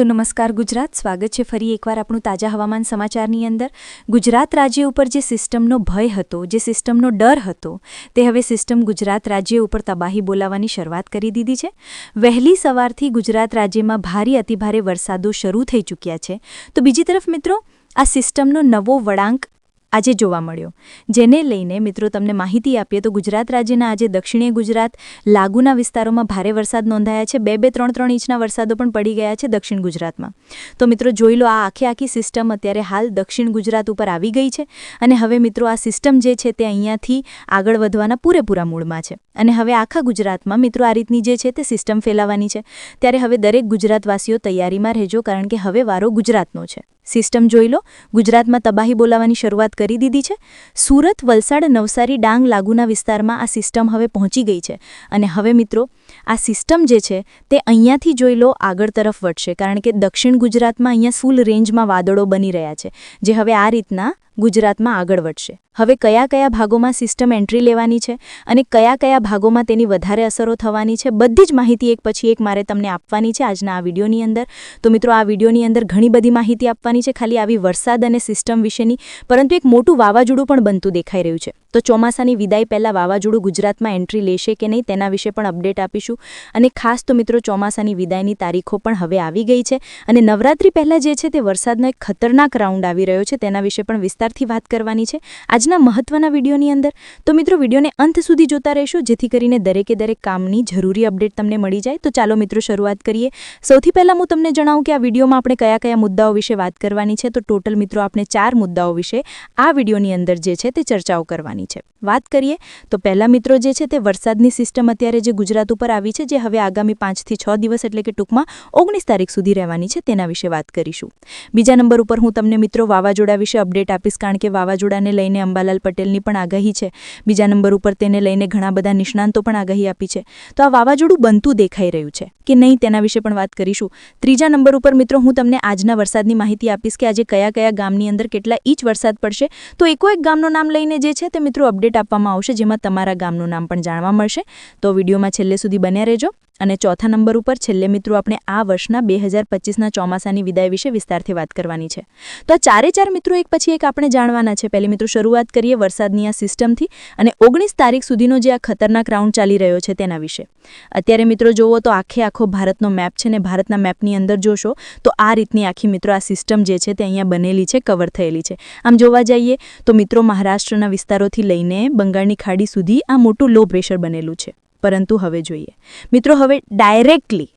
તો નમસ્કાર ગુજરાત, સ્વાગત છે ફરી એકવાર આપણું તાજા હવામાન સમાચારની અંદર. ગુજરાત રાજ્ય ઉપર જે સિસ્ટમનો ભય હતો, જે સિસ્ટમનો ડર હતો, તે હવે સિસ્ટમ ગુજરાત રાજ્ય ઉપર તબાહી બોલાવવાની શરૂઆત કરી દીધી છે. વહેલી સવારથી ગુજરાત રાજ્યમાં ભારે અતિભારે વરસાદો શરૂ થઈ ચૂક્યા છે. તો બીજી તરફ મિત્રો, આ સિસ્ટમનો નવો વળાંક આજે જોવા મળ્યો. જેને લઈને મિત્રો તમને માહિતી આપીએ તો ગુજરાત રાજ્યના આજે દક્ષિણીય ગુજરાત લાગુના વિસ્તારોમાં ભારે વરસાદ નોંધાયા છે. બે બે ત્રણ ત્રણ ઇંચના વરસાદો પણ પડી ગયા છે દક્ષિણ ગુજરાતમાં. તો મિત્રો જોઈ લો આ આખી આખી સિસ્ટમ અત્યારે હાલ દક્ષિણ ગુજરાત ઉપર આવી ગઈ છે અને હવે મિત્રો આ સિસ્ટમ જે છે તે અહીંયાથી આગળ વધવાના પૂરેપૂરા મૂળમાં છે. અને હવે આખા ગુજરાતમાં મિત્રો આ રીતની જે છે તે સિસ્ટમ ફેલાવાની છે. ત્યારે હવે દરેક ગુજરાતવાસીઓ તૈયારીમાં રહેજો કારણ કે હવે વારો ગુજરાતનો છે. સિસ્ટમ જોઈ લો. ગુજરાતમાં તબાહી બોલાવવાની શરૂઆત કરી દીધી છે. સુરત, વલસાડ, નવસારી, ડાંગ, લાગુના વિસ્તારમાં આ સિસ્ટમ હવે પહોંચી ગઈ છે. અને હવે મિત્રો, આ સિસ્ટમ જે છે, તે અહીંયાથી જોઈ લો આગળ તરફ વધશે. કારણ કે દક્ષિણ ગુજરાતમાં અહીંયા ફૂલ રેન્જમાં વાદળો બની રહ્યા છે. જે હવે આ રીતના ગુજરાતમાં આગળ વધશે. હવે કયા કયા ભાગોમાં સિસ્ટમ એન્ટ્રી લેવાની છે અને કયા કયા ભાગોમાં તેની વધારે અસરો થવાની છે, બધી જ માહિતી એક પછી એક મારે તમને આપવાની છે આજના આ વિડીયોની અંદર. તો મિત્રો, આ વિડીયોની અંદર ઘણી બધી માહિતી આપવાની છે. ખાલી આવી વરસાદ અને સિસ્ટમ વિશેની, પરંતુ એક મોટું વાવાઝોડું પણ બનતું દેખાઈ રહ્યું છે. તો ચોમાસાની વિદાય પહેલાં વાવાઝોડું ગુજરાતમાં એન્ટ્રી લેશે કે નહીં તેના વિશે પણ અપડેટ આપીશું. અને ખાસ તો મિત્રો ચોમાસાની વિદાયની તારીખો પણ હવે આવી ગઈ છે. અને નવરાત્રી પહેલાં જે છે તે વરસાદનો એક ખતરનાક રાઉન્ડ આવી રહ્યો છે, તેના વિશે પણ વિસ્તારથી વાત કરવાની છે. આજના મહત્વના વિડીયોની અંદર તો મિત્રો વિડીયોને અંત સુધી જોતા રહેશો, જેથી કરીને દરેકે દરેક કામની જરૂરી અપડેટ તમને મળી જાય. તો ચાલો મિત્રો શરૂઆત કરીએ. સૌથી પહેલાં હું તમને જણાવું કે આ વિડીયોમાં આપણે કયા કયા મુદ્દાઓ વિશે વાત કરવાની છે. તો ટોટલ મિત્રો આપણે ચાર મુદ્દાઓ વિશે આ વિડીયોની અંદર જે છે તે ચર્ચાઓ કરવાની છે. વાત કરીએ, તો પહેલા મિત્રો જે છે તે વરસાદની સિસ્ટમ અત્યારે જે ગુજરાત ઉપર આવી છે, જે હવે આગામી પાંચથી છ દિવસ એટલે કે ટૂંકમાં ઓગણીસ તારીખ સુધી રહેવાની છે, તેના વિશે વાત કરીશું. બીજા નંબર ઉપર હું તમને મિત્રો વાવાઝોડા વિશે અપડેટ આપીશ, કારણ કે વાવાઝોડાને લઈને અંબાલાલ પટેલની પણ આગાહી છે. બીજા નંબર ઉપર તેને લઈને ઘણા બધા નિષ્ણાંતો પણ આગાહી આપી છે. તો આ વાવાઝોડું બનતું દેખાઈ રહ્યું છે. કે નહીં તેના વિશે પણ વાત કરીશું. ત્રીજા નંબર ઉપર મિત્રો હું તમને આજના વરસાદની માહિતી આપીશ કે આજે કયા કયા ગામની અંદર કેટલા ઇંચ વરસાદ પડશે. તો એકો એક ગામનું નામ લઈને જે છે તે મિત્રો અપડેટ આપવામાં આવશે, જેમાં તમારા ગામનું નામ પણ જાણવા મળશે. તો વિડીયોમાં છેલ્લે સુધી બન્યા રહેજો. અને ચોથા નંબર ઉપર છેલ્લે મિત્રો આપણે આ વર્ષના બે હજાર પચીસના ચોમાસાની વિદાય વિશે વિસ્તારથી વાત કરવાની છે. તો આ ચારે ચાર મિત્રો એક પછી એક આપણે જાણવાના છે. પહેલી મિત્રો શરૂઆત કરીએ વરસાદની આ સિસ્ટમથી અને ઓગણીસ તારીખ સુધીનો જે આ ખતરનાક રાઉન્ડ ચાલી રહ્યો છે તેના વિશે. અત્યારે મિત્રો જુઓ તો આખે આખો ભારતનો મેપ છે ને ભારતના મેપની અંદર જોશો તો આ રીતની આખી મિત્રો આ સિસ્ટમ જે છે તે અહીંયા બનેલી છે કવર થયેલી છે. આમ જોવા જઈએ તો મિત્રો મહારાષ્ટ્રના વિસ્તારોથી લઈને બંગાળની ખાડી સુધી આ મોટું લો પ્રેશર બનેલું છે. પરંતુ હવે જોઈએ. મિત્રો, હવે ડાયરેક્ટલી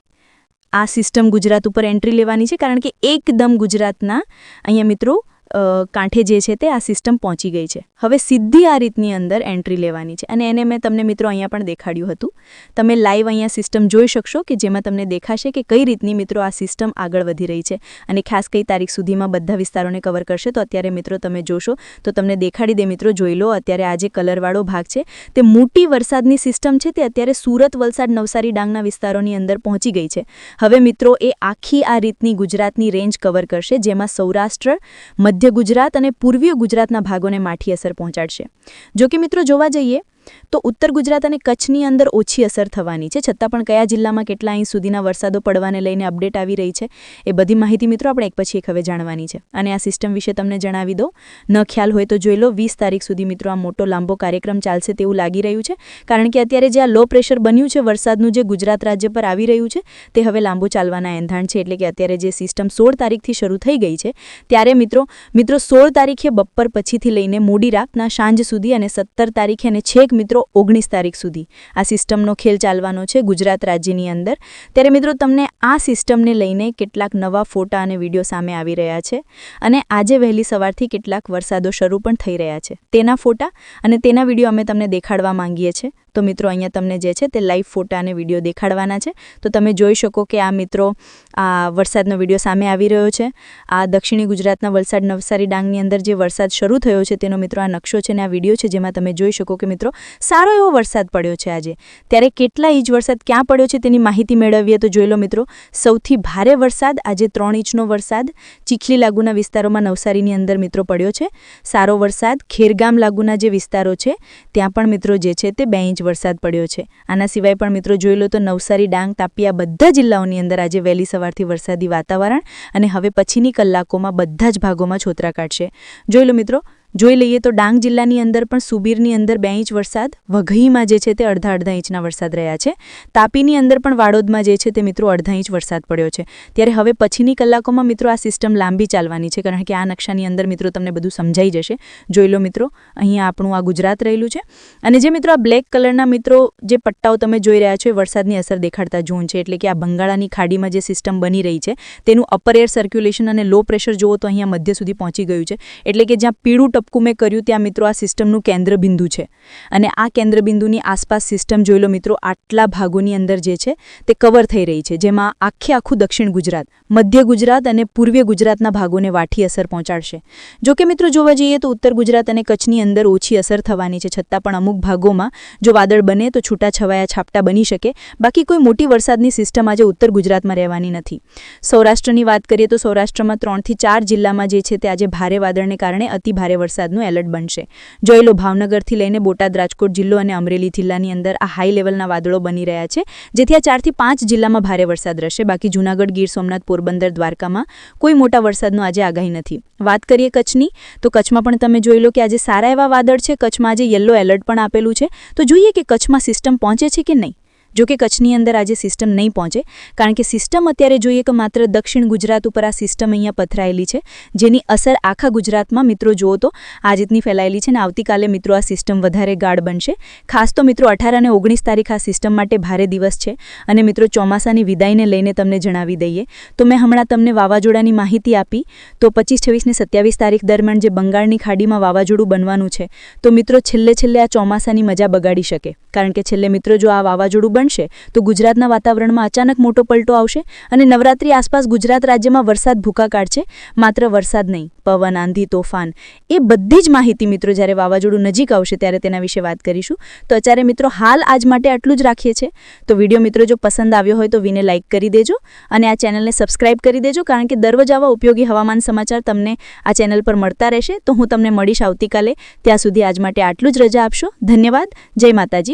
આ સિસ્ટમ ગુજરાત ઉપર એન્ટ્રી લેવાની છે કારણ કે એકદમ ગુજરાતના અહીંયા મિત્રો કાંઠે જે છે તે આ સિસ્ટમ પહોંચી ગઈ છે. હવે સીધી આ રીતની અંદર એન્ટ્રી લેવાની છે. અને એને મેં તમને મિત્રો અહીંયા પણ દેખાડ્યું હતું. તમે લાઈવ અહીંયા સિસ્ટમ જોઈ શકશો કે જેમાં તમને દેખાશે કે કઈ રીતની મિત્રો આ સિસ્ટમ આગળ વધી રહી છે. અને ખાસ કઈ તારીખ સુધીમાં બધા વિસ્તારોને કવર કરશે તો અત્યારે મિત્રો તમે જોશો. તો તમને દેખાડી દે મિત્રો, જોઈ લો અત્યારે આ જે કલરવાળો ભાગ છે તે મોટી વરસાદની સિસ્ટમ છે. તે અત્યારે સુરત, વલસાડ, નવસારી ડાંગના વિસ્તારોની અંદર પહોંચી ગઈ છે. હવે મિત્રો એ આખી આ રીતની ગુજરાતની રેન્જ કવર કરશે જેમાં સૌરાષ્ટ્ર, મધ્ય મધ્ય ગુજરાત અને પૂર્વીય ગુજરાતના ભાગોને માઠી અસર પહોંચાડશે. જો કે મિત્રો જોવા જઈએ તો ઉત્તર ગુજરાત અને કચ્છની અંદર ઓછી અસર થવાની છે. છતાં પણ કયા જિલ્લામાં કેટલા અહીં સુધીના વરસાદો પડવાને લઈને અપડેટ આવી રહી છે, એ બધી માહિતી મિત્રો આપણે એક પછી એક હવે જાણવાની છે. અને આ સિસ્ટમ વિશે તમને જણાવી દો ન ખ્યાલ હોય તો જોઈ લો, વીસ તારીખ સુધી મિત્રો આ મોટો લાંબો કાર્યક્રમ ચાલશે તેવું લાગી રહ્યું છે. કારણ કે અત્યારે જે આ લો પ્રેશર બન્યું છે, વરસાદનું જે ગુજરાત રાજ્ય પર આવી રહ્યું છે, તે હવે લાંબુ ચાલવાના એંધાણ છે. એટલે કે અત્યારે જે સિસ્ટમ સોળ તારીખથી શરૂ થઈ ગઈ છે, ત્યારે મિત્રો મિત્રો સોળ તારીખે બપોર પછીથી લઈને મોડી રાતના સાંજ સુધી અને સત્તર તારીખે અને છેક મિત્રો ઓગણીસ તારીખ સુધી. આ સિસ્ટમનો ખેલ ચાલવાનો છે ગુજરાત રાજ્યની અંદર. ત્યારે મિત્રો તમને આ સિસ્ટમને લઈને કેટલાક નવા ફોટા અને વીડિયો સામે આવી રહ્યા છે અને આજે વહેલી સવારથી કેટલાક વરસાદો શરૂ પણ થઈ રહ્યા છે. તેના ફોટા અને તેના વીડિયો અમે તમને દેખાડવા માંગીએ છીએ. તો મિત્રો, અહીંયા તમને જે છે તે લાઈવ ફોટા અને વીડિયો દેખાડવાના છે. તો તમે જોઈ શકો કે આ મિત્રો, આ વરસાદનો વીડિયો સામે આવી રહ્યો છે. આ દક્ષિણી ગુજરાતના વલસાડ નવસારી ડાંગની અંદર જે વરસાદ શરૂ થયો છે તેનો મિત્રો આ નકશો છે ને આ વીડિયો છે, જેમાં તમે જોઈ શકો કે મિત્રો, સારો એવો વરસાદ પડ્યો છે આજે. ત્યારે કેટલા ઇંચ વરસાદ ક્યાં પડ્યો છે તેની માહિતી મેળવીએ તો જોઈ લો મિત્રો, સૌથી ભારે વરસાદ આજે ત્રણ ઇંચનો વરસાદ ચીખલી લાગુના વિસ્તારોમાં નવસારીની અંદર મિત્રો પડ્યો છે. સારો વરસાદ ખેરગામ લાગુના જે વિસ્તારો છે, ત્યાં પણ મિત્રો જે છે તે બે ઇંચ વરસાદ પડ્યો છે. આના સિવાય પણ મિત્રો જોઈ લો તો નવસારી, ડાંગ તાપીયા બધા જિલ્લાઓની અંદર આજે વહેલી સવારથી વરસાદી વાતાવરણ અને હવે પછીની કલાકોમાં બધા જ ભાગોમાં છોતરા કાઢશે. જોઈ લો મિત્રો જોઈ લઈએ તો ડાંગ જિલ્લાની અંદર પણ સુબીરની અંદર બે ઇંચ વરસાદ, વઘઈમાં જે છે તે અડધા અડધા ઇંચના વરસાદ રહ્યા છે. તાપીની અંદર પણ વાડોદમાં જે છે તે મિત્રો અડધા ઇંચ વરસાદ પડ્યો છે. ત્યારે હવે પછીની કલાકોમાં મિત્રો આ સિસ્ટમ લાંબી ચાલવાની છે, કારણ કે આ નકશાની અંદર મિત્રો તમને બધું સમજાઈ જશે. જોઈ લો મિત્રો, અહીંયા આપણું આ ગુજરાત રહેલું છે. અને જે મિત્રો આ બ્લેક કલરના મિત્રો જે પટ્ટાઓ તમે જોઈ રહ્યા છો એ વરસાદની અસર દેખાડતા ઝોન છે, એટલે કે આ બંગાળાની ખાડીમાં જે સિસ્ટમ બની રહી છે, તેનું અપર એર સર્ક્યુલેશન અને લો પ્રેશર જુઓ તો અહીંયા મધ્ય સુધી પહોંચી ગયું છે. એટલે કે જ્યાં પીળું ટપકું મેં કર્યું ત્યાં મિત્રો આ સિસ્ટમનું કેન્દ્રબિંદુ છે. અને આ કેન્દ્રબિંદુની આસપાસ સિસ્ટમ જોઈ લો મિત્રો, આટલા ભાગોની અંદર જે છે તે કવર થઈ રહી છે, જેમાં આખે આખું દક્ષિણ ગુજરાત, મધ્ય ગુજરાત અને પૂર્વીય ગુજરાતના ભાગોને વાઠી અસર પહોંચાડશે. જો કે મિત્રો જોવા જઈએ તો ઉત્તર ગુજરાત અને કચ્છની અંદર ઓછી અસર થવાની છે, છતાં પણ અમુક ભાગોમાં જો વાદળ બને તો છૂટાછવાયા છાપટા બની શકે. બાકી કોઈ મોટી વરસાદની સિસ્ટમ આજે ઉત્તર ગુજરાતમાં રહેવાની નથી. સૌરાષ્ટ્રની વાત કરીએ તો સૌરાષ્ટ્રમાં ત્રણથી ચાર જિલ્લામાં જે છે તે આજે ભારે વાદળને કારણે અતિ ભારે વરસાદનું એલર્ટ બનશે. જોઈ લો ભાવનગરથી લઈને બોટાદ, રાજકોટ જિલ્લો અને અમરેલી જિલ્લાની અંદર આ હાઈ લેવલના વાદળો બની રહ્યા છે, જેથી આ ચારથી પાંચ જિલ્લામાં ભારે વરસાદ રહેશે. બાકી જૂનાગઢ, ગીર સોમનાથ, પોરબંદર, દ્વારકામાં કોઈ મોટા વરસાદનો આજે આગાહી નથી. વાત કરીએ કચ્છની, તો કચ્છમાં પણ તમે જોઈ લો કે આજે સારા એવા વાદળ છે. કચ્છમાં આજે યલો એલર્ટ પણ આપેલું છે. તો જોઈએ કે કચ્છમાં સિસ્ટમ પહોંચે છે કે નહીં? જો કે કચ્છની અંદર આજે સિસ્ટમ નહીં પહોંચે, કારણ કે સિસ્ટમ અત્યારે જોઈએ કે માત્ર દક્ષિણ ગુજરાત ઉપર આ સિસ્ટમ અહીંયા પથરાયેલી છે, જેની અસર આખા ગુજરાતમાં મિત્રો જુઓ તો આ રીતની ફેલાયેલી છે અને આવતીકાલે મિત્રો આ સિસ્ટમ વધારે ગાઢ બનશે. ખાસ તો મિત્રો અઢાર અને ઓગણીસ તારીખ આ સિસ્ટમ માટે ભારે દિવસ છે અને મિત્રો ચોમાસાની વિદાયને લઈને તમને જણાવી દઈએ. તો મેં હમણાં તમને વાવાઝોડાની માહિતી આપી, તો પચીસ, છવ્વીસ ને સત્યાવીસ તારીખ દરમિયાન જે બંગાળની ખાડીમાં વાવાઝોડું બનવાનું છે, તો મિત્રો છેલ્લે છેલ્લે આ ચોમાસાની મજા બગાડી શકે. કારણ કે છેલ્લે મિત્રો જો આ વાવાઝોડું બનશે, તો ગુજરાતના વાતાવરણમાં અચાનક મોટો પલટો આવશે અને નવરાત્રી આસપાસ ગુજરાત રાજ્યમાં વરસાદ ભૂકા કાઢશે માત્ર વરસાદ નહીં, પવન, આંધી, તોફાન, એ બધી જ માહિતી મિત્રો જ્યારે વાવાઝોડું નજીક આવશે ત્યારે તેના વિશે વાત કરીશું. તો અત્યારે મિત્રો હાલ આજ માટે આટલું જ રાખીએ છીએ. તો વીડિયો મિત્રો જો પસંદ આવ્યો હોય તો વિને લાઇક કરી દેજો અને આ ચેનલને સબસ્ક્રાઇબ કરી દેજો કારણ કે દરરોજ આવા ઉપયોગી હવામાન સમાચાર તમને આ ચેનલ પર મળતા રહેશે. તો હું તમને મળીશ આવતીકાલે. ત્યાં સુધી આજ માટે આટલું જ રજા આપશો. ધન્યવાદ. જય માતાજી.